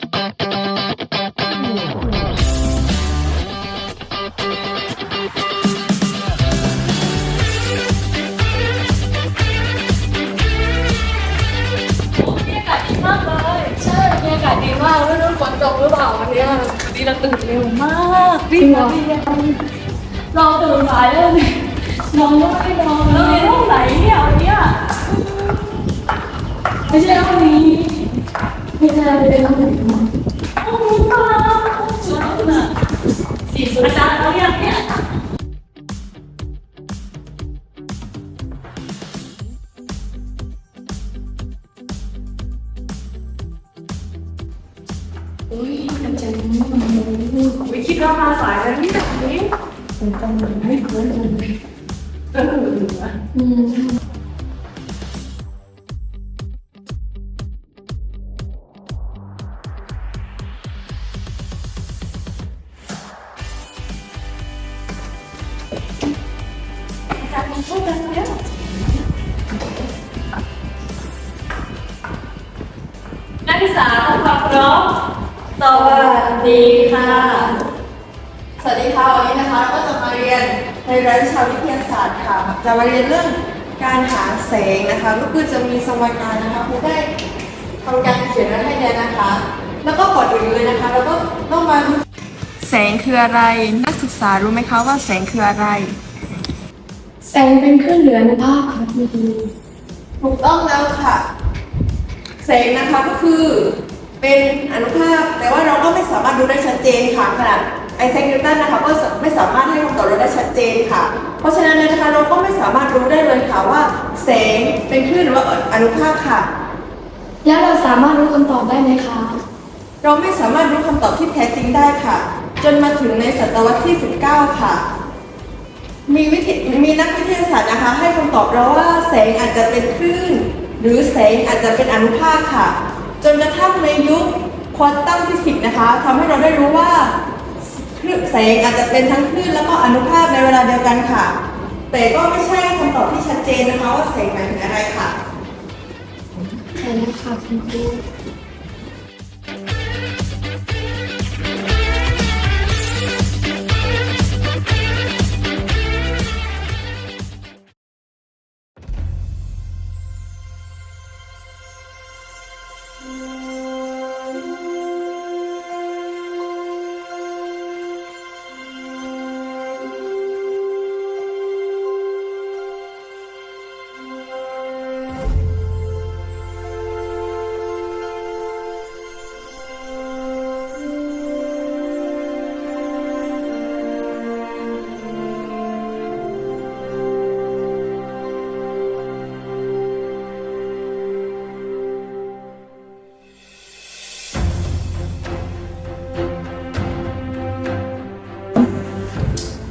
มากเลยใช่บรรยากาศดีมากไม่รู้ฝนตกหรือเปล่าวันเนี้ยวันนี้เราตื่นเร็วมากรีบมาเรียนเราตื่นสายแล้วเนี่ยนอนก็ไม่ได้นอนเราเรียนห้องไหนเนี่ยวันเนี้ยไม่ใช่ห้องนี้ ไม่ใช่เป็นห้องไหนห้องนี้ค่ะสุดน่ะสี่สุดอาจารย์เขาเรียกเนี่ยอุ้ยอาจารย์ไม่คิดว่ามาสายแล้วนี่แบบนี้เป็นตำรวจให้เพื่อนเลยเอออืม จารย์มาช่วยกันแล้วนักศึกษาทำความเคารพสวัสดีค่ะ สวัสดีค่ะ วันนี้นะคะเราก็จะมาเรียนในรายวิชาวิทยาศาสตร์ค่ะ จะมาเรียนเรื่องการหาแสงนะคะ ก็คือจะมีสมการนะคะครูได้ทำการเขียนไว้ให้เรียนนะคะ แล้วก็ก่อนอื่นเลยนะคะ เราก็ต้องมารู้ แสงคืออะไร นักศึกษารู้ไหมคะว่าแสงคืออะไร แสงเป็นเครื่องเหลือในภาพค่ะคุณครูถูกต้องแล้วค่ะ แสงนะคะก็คือเป็นอนุภาค แต่ว่าเราก็ไม่สามารถดูได้ชัดเจนค่ะขนาดไอแซคนิวตันนะคะก็ไม่สามารถให้คำตอบเราได้ชัดเจนค่ะ เพราะฉะนั้นเลยนะคะเราก็ไม่สามารถรู้ได้เลยค่ะว่า แสงเป็นคลื่นหรือว่าอนุภาคค่ะ แล้วเราสามารถรู้คำตอบได้ไหมคะ เราไม่สามารถรู้คำตอบที่แท้จริงได้ค่ะ จนมาถึงในศตวรรษที่ 19 ค่ะ มีวิทยมีนักวิทยาศาสตร์นะคะ ให้คำตอบเราว่าแสงอาจจะเป็นคลื่น หรือแสงอาจจะเป็นอนุภาคค่ะ จนกระทั่งในยุคควอนตัมฟิสิกส์นะคะทำให้เราได้รู้ว่าคลื่นแสงอาจจะเป็นทั้งคลื่นแล้วก็อนุภาคในเวลาเดียวกันค่ะ แต่ก็ไม่ใช่คำตอบที่ชัดเจนนะคะว่าแสงหมายถึงอะไรค่ะใช่แล้วค่ะคุณครู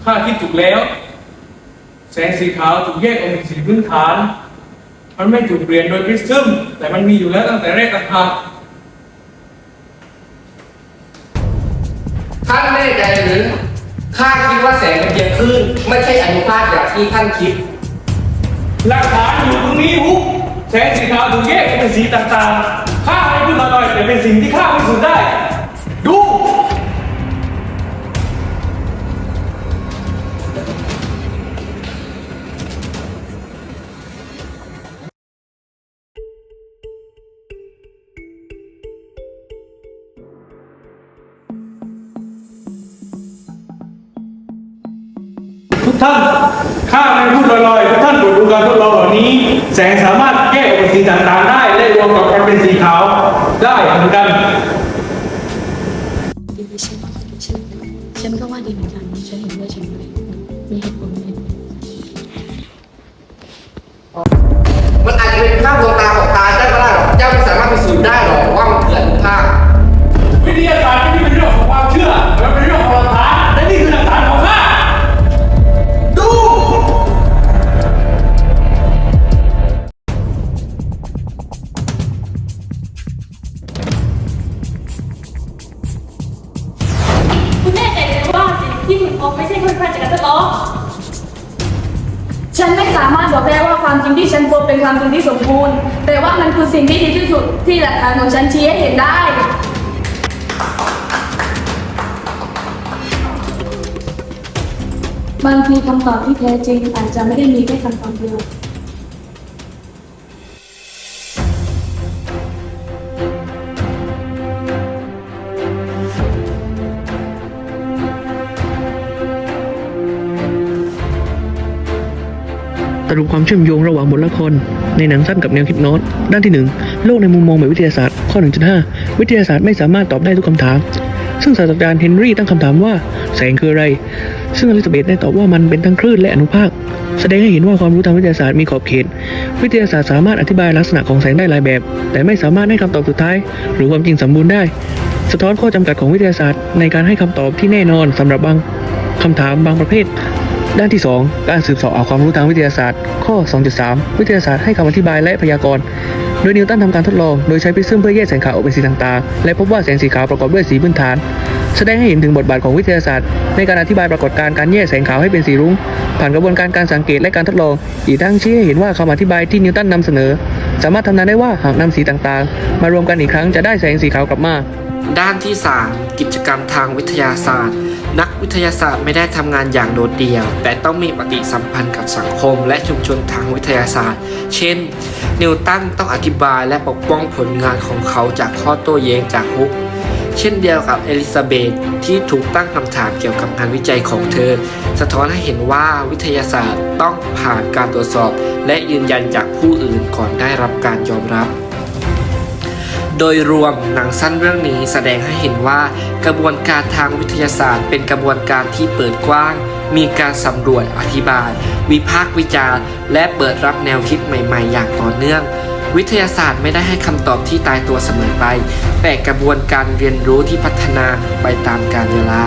ข้าคิดถูกแล้ว แสงสีขาวถูกแยกออกเป็นสีพื้นฐาน มันไม่ถูกเปลี่ยนโดยพริซึมแต่มันมีอยู่แล้วตั้งแต่แรกต่างหากท่านแน่ใจหรือข้าคิดว่าแสงเป็นเพียงคลื่นไม่ใช่อนุภาคอย่างที่ท่านคิด หลักฐานอยู่ตรงนี้ฮุกแสงสีขาวถูกแยกออกเป็นสีต่างๆข้าไม่พูดลอยๆแต่เป็นสิ่งที่ข้าพิสูจน์ได้ดู ท่านข้าไม่พูดลอยๆท่านโปรดดูการทดลองเหล่านี้ แสงสามารถแยกออกเป็นสีต่างๆได้และรวมกับกันเป็นสีขาวได้เหมือนกัน สามารถบอกได้ว่าความจริงที่ฉันพบเป็นความจริงที่สมบูรณ์ แต่ว่ามันคือสิ่งที่ดีที่สุดที่หลักฐานของฉันชี้ให้เห็นได้ บางทีคำตอบที่แท้จริงอาจจะไม่ได้มีแค่คำตอบเดียว สรุปความเชื่อมโยงระหว่างบทละคร ในหนังสั้นกับแนวคิดโน้ตด้านที่ 1 โลกในมุมมองแบบวิทยาศาสตร์ ข้อ 1.5 วิทยาศาสตร์ไม่สามารถตอบได้ทุกคำถาม ซึ่งศาสตราจารย์เฮนรี่ตั้งคำถามว่า แสงคืออะไร ซึ่งอลิซาเบธได้ตอบว่ามันเป็นทั้งคลื่นและอนุภาค แสดงให้เห็นว่าความรู้ทางวิทยาศาสตร์มีขอบเขต วิทยาศาสตร์สามารถอธิบายลักษณะของแสงได้หลายแบบ แต่ไม่สามารถให้คำตอบสุดท้าย หรือความจริงสมบูรณ์ได้ สะท้อนข้อจำกัดของวิทยาศาสตร์ ในการให้คำตอบที่แน่นอนสำหรับบางคำถามบางประเภท ด้านที่ 2 การสืบสอบเอาความรู้ทางวิทยาศาสตร์ ข้อ 2.3 วิทยาศาสตร์ให้คำอธิบายและพยากรณ์ โดยนิวตันทำการทดลอง โดยใช้พริซึมเพื่อแยกแสงขาวออกเป็นสีต่างๆ และพบว่าแสงสีขาวประกอบด้วยสีพื้นฐาน แสดงให้เห็นถึงบทบาทของวิทยาศาสตร์ ในการอธิบายปรากฏการณ์การแยกแสงขาวให้เป็นสีรุ้ง ผ่านกระบวนการการสังเกตและการทดลอง อีกทั้งชี้ให้เห็นว่าคำอธิบายที่นิวตันนำเสนอ สามารถทำนายได้ว่าหากนำสีต่างๆ มารวมกันอีกครั้งจะได้แสงสีขาวกลับมาด้านที่ 3 กิจกรรมทางวิทยาศาสตร์ นักวิทยาศาสตร์ไม่ได้ทำงานอย่างโดดเดี่ยว แต่ต้องมีปฏิสัมพันธ์กับสังคม และชุมชนทางวิทยาศาสตร์ เช่น นิวตันต้องอธิบายและปกป้องผลงานของเขาจากข้อโต้แย้งจากฮุก เช่นเดียวกับเอลิซาเบธที่ถูกตั้งคำถามเกี่ยวกับงานวิจัยของเธอ สะท้อนให้เห็นว่าวิทยาศาสตร์ต้องผ่านการตรวจสอบ และยืนยันจากผู้อื่นก่อนได้รับการยอมรับ โดยรวมหนังสั้นเรื่องนี้แสดงให้เห็นว่ากระบวนการทางวิทยาศาสตร์ เป็นกระบวนการที่เปิดกว้าง มีการสำรวจอธิบาย วิพากษ์วิจารณ์ และเปิดรับแนวคิดใหม่ ๆ อย่างต่อเนื่อง วิทยาศาสตร์ไม่ได้ให้คำตอบที่ตายตัวเสมอไป แต่กระบวนการเรียนรู้ที่พัฒนาไปตามกาลเวลา